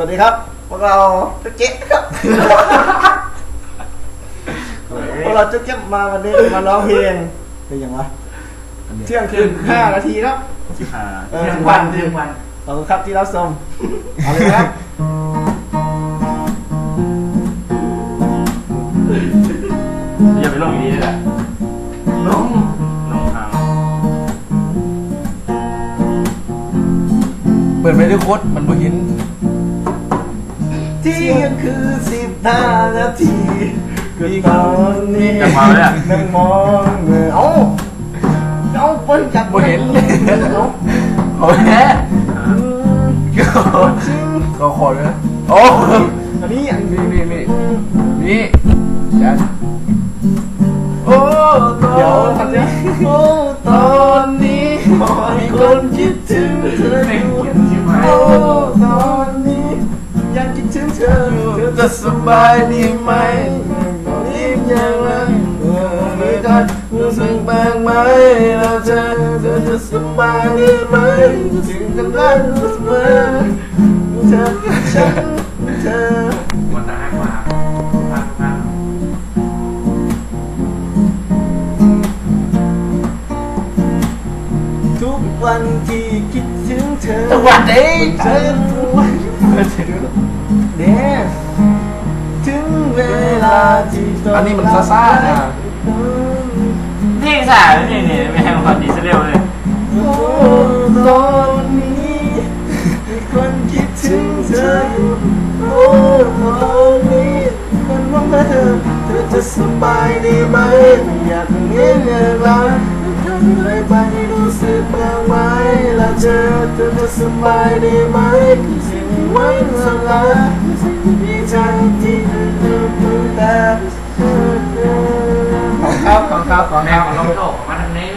สวัสดีครับ พวกเราจุ๊กเจ๊กครับ พวกเราจุ๊กเจ๊กมาวันนี้มาร้องเพลงเป็นยังวะเที่ยงคืนห้านาทีครับสิบห้าเออเที่ยงวันเที่ยงวันขอบคุณครับที่รับชมเอาเลยครับอย่าไปลงอย่างนี้เลยแหละน้องลงทางเปิดไม่ได้โคตรมันบ่เห็นเที่ยงคืนสิบห้านาทีก็ตอนนี้จะมาเลยอะนั่งมองเงยเอ้าเอ้าเปิ้ลจับบ่เห็นเอ้าโอ้ยแฮะก็ขอเลยนะโอ้อันนี้อันนี่นี่นี่นี่ยันโอ้ตเดี๋ยวอนทำนี้นี้โอ้ จะสบายดีไหมยิ้มยังไงเออไม่ได้รู้สึกบ้างไหมเราจอเธอจะสบายดีไหมถึงกันรักเสมอเธอฉันเธอวันตาหักมาพักพักทุกวันที่คิดถึงเธอวัสดีเธอทุกวัน องอันนี้มันซ่าซ่าๆนะเพลงสายนี่นี่ไม่ให้ความดีซะเร็วเลยโอ้ตอนนี้มีคนคิดถึงเธออยู่โอ้ตอนนี้คนมองเธอเธอจะสบายดีไหมไม่อยากเงี้ยเงี้ยละทำอะไรไปรู้สึกบ้างไหมแล้วเจอเธอจะสบายดีไหมคือสิ่งที่ไว้สลา ครับขอบครับขอบแม่ครับของน้องโตมาทางนี้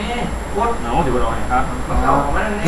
โคตรเนาะถือว่าเราไงครับของเรามาทางนี้